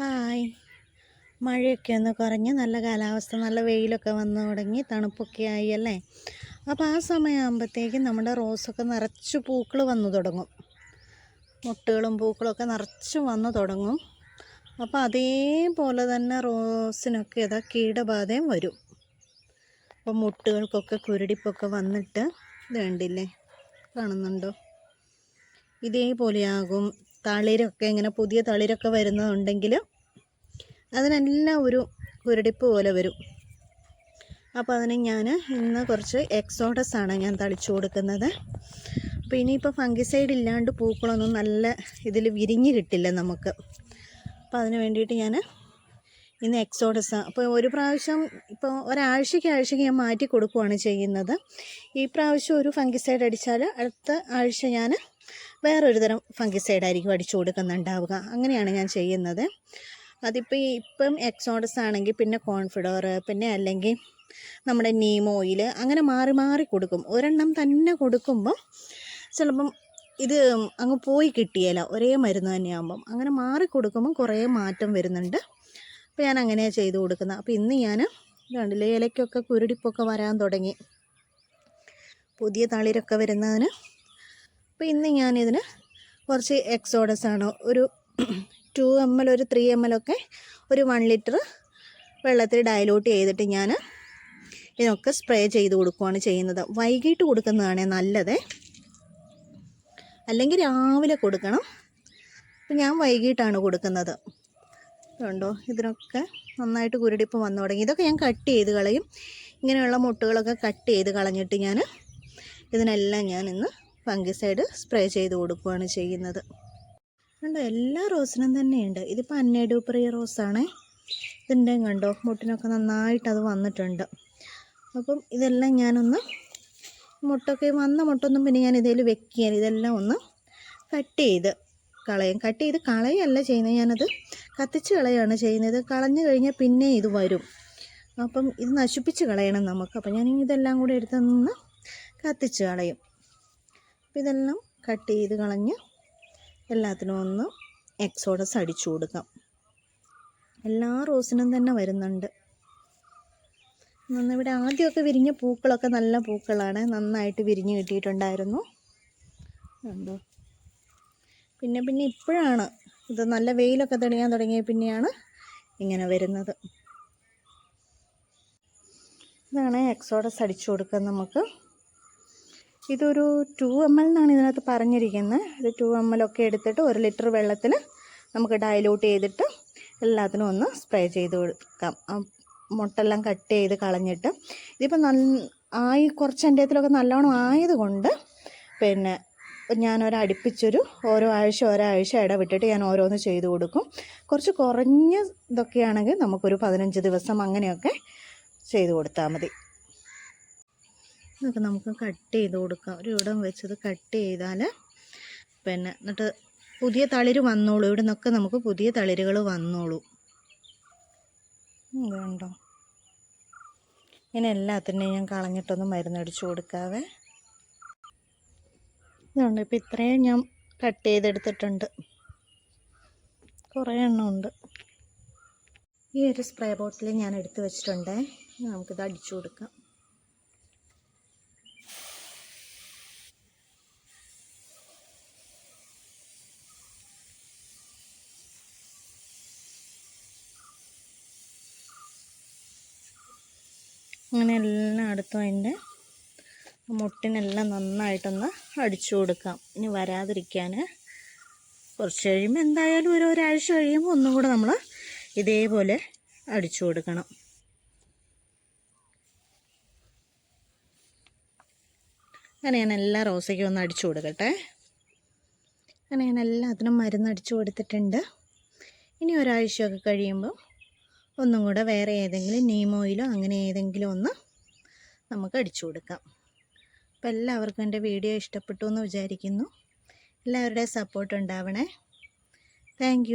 Hi. മഴയൊക്കെ ഒന്ന് കുറഞ്ഞ് നല്ല കാലാവസ്ഥ നല്ല വെയിലൊക്കെ വന്ന് തുടങ്ങി തണുപ്പൊക്കെ ആയി അല്ലേ? അപ്പോൾ ആ സമയമാകുമ്പോഴത്തേക്കും നമ്മുടെ റോസൊക്കെ നിറച്ച് പൂക്കൾ വന്നു തുടങ്ങും. മുട്ടുകളും പൂക്കളൊക്കെ നിറച്ച് വന്നു തുടങ്ങും. അപ്പോൾ അതേപോലെ തന്നെ റോസിനൊക്കെ ഇതാ കീടബാധയും വരും. അപ്പോൾ മുട്ടുകൾക്കൊക്കെ കുരുടിപ്പൊക്കെ വന്നിട്ട് വേണ്ടില്ലേ കാണുന്നുണ്ടോ? ഇതേപോലെയാകും. തളിരൊക്കെ ഇങ്ങനെ പുതിയ തളിരൊക്കെ വരുന്നതുണ്ടെങ്കിൽ അതിനെല്ലാം ഒരു കുരടിപ്പ് പോലെ വരും. അപ്പോൾ അതിന് ഞാൻ ഇന്ന് കുറച്ച് എക്സോഡസ് ആണ് ഞാൻ തളിച്ചു കൊടുക്കുന്നത്. അപ്പോൾ ഇനിയിപ്പോൾ ഫംഗിസൈഡ് ഇല്ലാണ്ട് പൂക്കളൊന്നും നല്ല ഇതിൽ വിരിഞ്ഞ് കിട്ടില്ല നമുക്ക്. അപ്പോൾ അതിന് വേണ്ടിയിട്ട് ഞാൻ ഇന്ന് എക്സോഡസ് അപ്പോൾ ഒരു പ്രാവശ്യം ഇപ്പോൾ ഒരാഴ്ചയ്ക്ക് ആഴ്ചയ്ക്ക് ഞാൻ മാറ്റി കൊടുക്കുകയാണ് ചെയ്യുന്നത്. ഈ പ്രാവശ്യം ഒരു ഫംഗിസൈഡ് അടിച്ചാൽ അടുത്ത ആഴ്ച ഞാൻ വേറൊരു തരം ഫംഗിസൈഡ് ആയിരിക്കും അടിച്ചു കൊടുക്കുന്നുണ്ടാവുക. അങ്ങനെയാണ് ഞാൻ ചെയ്യുന്നത്. അതിപ്പോൾ ഇപ്പം എക്സോഡസ് ആണെങ്കിൽ പിന്നെ കോൺഫിഡോർ പിന്നെ അല്ലെങ്കിൽ നമ്മുടെ നീം ഓയിൽ അങ്ങനെ മാറി മാറി കൊടുക്കും. ഒരെണ്ണം തന്നെ കൊടുക്കുമ്പം ചിലപ്പം ഇത് അങ്ങ് പോയി കിട്ടിയല്ല ഒരേ മരുന്ന് തന്നെയാകുമ്പം അങ്ങനെ മാറി കൊടുക്കുമ്പം കുറേ മാറ്റം വരുന്നുണ്ട്. അപ്പോൾ ഞാൻ അങ്ങനെയാണ് ചെയ്ത് കൊടുക്കുന്നത് അപ്പോൾ ഇന്ന് ഞാൻ കണ്ടില്ലേ ഇലയ്ക്കൊക്കെ കുരുടിപ്പൊക്കെ വരാൻ തുടങ്ങി. പുതിയ തളിരൊക്കെ വരുന്നതിന്. അപ്പോൾ ഇന്ന് ഞാനിതിന് കുറച്ച് എക്സോഡസ് ആണ്. ഒരു ടു എം എൽ ഒരു ത്രീ എം എൽ ഒക്കെ ഒരു വൺ ലിറ്റർ വെള്ളത്തിൽ ഡയലൂട്ട് ചെയ്തിട്ട് ഞാൻ ഇതിനൊക്കെ സ്പ്രേ ചെയ്ത് കൊടുക്കുകയാണ് ചെയ്യുന്നത്. വൈകിട്ട് കൊടുക്കുന്നതാണ് നല്ലത്. അല്ലെങ്കിൽ രാവിലെ കൊടുക്കണം. അപ്പം ഞാൻ വൈകിട്ടാണ് കൊടുക്കുന്നത്. കണ്ടോ ഇതിനൊക്കെ നന്നായിട്ട് കുരുടിപ്പ് വന്നു തുടങ്ങി. ഇതൊക്കെ ഞാൻ കട്ട് ചെയ്ത് കളയും. ഇങ്ങനെയുള്ള മുട്ടുകളൊക്കെ കട്ട് ചെയ്ത് കളഞ്ഞിട്ട് ഞാൻ ഇതിനെല്ലാം ഞാൻ ഇന്ന് ഫംഗിസൈഡ് സ്പ്രേ ചെയ്ത് കൊടുക്കുകയാണ് ചെയ്യുന്നത്. കണ്ടോ? എല്ലാ റോസിനും തന്നെയുണ്ട്. ഇതിപ്പോൾ അന്നേഡൂപ്രിയ റോസാണ്. ഇതിന്റെ കണ്ടോ? മുട്ടിനൊക്കെ നന്നായിട്ട് അത് വന്നിട്ടുണ്ട്. അപ്പം ഇതെല്ലാം ഞാനൊന്ന് മുട്ടൊക്കെ വന്ന മുട്ടൊന്നും പിന്നെ ഞാൻ ഇതിൽ വെക്കുകയാണ് ഇതെല്ലാം ഒന്ന് കട്ട് ചെയ്ത് കളയും. കട്ട് ചെയ്ത് കളയല്ല ചെയ്യുന്നത്. ഞാനത് കത്തിച്ച് കളയാണ് ചെയ്യുന്നത്. കളഞ്ഞു കഴിഞ്ഞാൽ പിന്നെ ഇത് വരും. അപ്പം ഇത് നശിപ്പിച്ച് കളയണം നമുക്ക്. അപ്പം ഞാൻ ഇതെല്ലാം കൂടി നിന്ന് കത്തിച്ച് കളയും. അപ്പം ഇതെല്ലാം കട്ട് ചെയ്ത് കളഞ്ഞ് എല്ലാത്തിനും ഒന്ന് എക്സോഡസ് അടിച്ചു കൊടുക്കാം. എല്ലാ റോസിനും തന്നെ വരുന്നുണ്ട്. ഇവിടെ ആദ്യമൊക്കെ വിരിഞ്ഞ പൂക്കളൊക്കെ നല്ല പൂക്കളാണ്. നന്നായിട്ട് വിരിഞ്ഞ് കിട്ടിയിട്ടുണ്ടായിരുന്നു. ഉണ്ടോ പിന്നെ പിന്നെ ഇപ്പോഴാണ് ഇത് നല്ല വെയിലൊക്കെ തെളിയാൻ തുടങ്ങിയ പിന്നെയാണ് ഇങ്ങനെ വരുന്നത്. ഇതാണ് എക്സോഡസ് അടിച്ചു കൊടുക്കാൻ നമുക്ക് ഇതൊരു ടു എം എൽ എന്നാണ് ഇതിനകത്ത് പറഞ്ഞിരിക്കുന്നത് ഇത് ടു എം എൽ ഒക്കെ എടുത്തിട്ട് ഒരു ലിറ്റർ വെള്ളത്തിൽ നമുക്ക് ഡയലൂട്ട് ചെയ്തിട്ട് എല്ലാത്തിനും ഒന്ന് സ്പ്രേ ചെയ്ത് കൊടുക്കാം. മുട്ടെല്ലാം കട്ട് ചെയ്ത് കളഞ്ഞിട്ട്. ഇതിപ്പോൾ നല്ല ആയി കുറച്ച് എന്റെ ഇതിലൊക്കെ നല്ലോണം ആയതുകൊണ്ട് പിന്നെ ഞാനൊരടുപ്പിച്ചൊരു ഓരോ ആഴ്ച ഒരാഴ്ച ഇടവിട്ടിട്ട് ഞാൻ ഓരോന്ന് ചെയ്തു കൊടുക്കും. കുറച്ച് കുറഞ്ഞ ഇതൊക്കെയാണെങ്കിൽ നമുക്കൊരു പതിനഞ്ച് ദിവസം അങ്ങനെയൊക്കെ ചെയ്തു കൊടുത്താൽ മതി. ഇതൊക്കെ നമുക്ക് കട്ട് ചെയ്ത് കൊടുക്കാം. ഒരു ഇടം വെച്ചത് കട്ട് ചെയ്താൽ പിന്നെ എന്നിട്ട് പുതിയ തളിര് വന്നോളൂ. ഇവിടെ നിന്നൊക്കെ നമുക്ക് പുതിയ തളിരുകൾ വന്നോളൂ. വേണ്ടോ ഇങ്ങനെ എല്ലാത്തിനെയും ഞാൻ കളഞ്ഞിട്ടൊന്ന് മരുന്നടിച്ചു കൊടുക്കാവേ. ഇതുണ്ട്. ഇപ്പം ഇത്രയും ഞാൻ കട്ട് ചെയ്തെടുത്തിട്ടുണ്ട്. കുറേ എണ്ണം ഉണ്ട്. ഈ ഒരു സ്പ്രേ ബോട്ടിൽ ഞാൻ എടുത്ത് വെച്ചിട്ടുണ്ടേ. നമുക്കിത് അടിച്ചു കൊടുക്കാം. അങ്ങനെ എല്ലാം അടുത്തും അതിന്റെ മുട്ടിനെല്ലാം നന്നായിട്ടൊന്ന് അടിച്ചു കൊടുക്കാം. ഇനി വരാതിരിക്കാൻ കുറച്ച് കഴിയുമ്പോൾ എന്തായാലും ഒരു ഒരാഴ്ച കഴിയുമ്പോൾ ഒന്നും കൂടെ നമ്മൾ ഇതേപോലെ അടിച്ചു കൊടുക്കണം. അങ്ങനെ ഞാൻ എല്ലാ റോസയ്ക്കും ഒന്ന് അടിച്ചു കൊടുക്കട്ടെ. അങ്ങനെ ഞാൻ എല്ലാത്തിനും മരുന്ന് അടിച്ചു കൊടുത്തിട്ടുണ്ട്. ഇനി ഒരാഴ്ചയൊക്കെ കഴിയുമ്പോൾ ഒന്നും കൂടെ വേറെ ഏതെങ്കിലും നീം ഓയിലോ അങ്ങനെ ഏതെങ്കിലും ഒന്ന് നമുക്ക് അടിച്ചു കൊടുക്കാം. അപ്പോൾ എല്ലാവർക്കും എന്റെ വീഡിയോ ഇഷ്ടപ്പെട്ടു എന്ന് വിചാരിക്കുന്നു. എല്ലാവരുടെയും സപ്പോർട്ട് ഉണ്ടാവണേ. താങ്ക്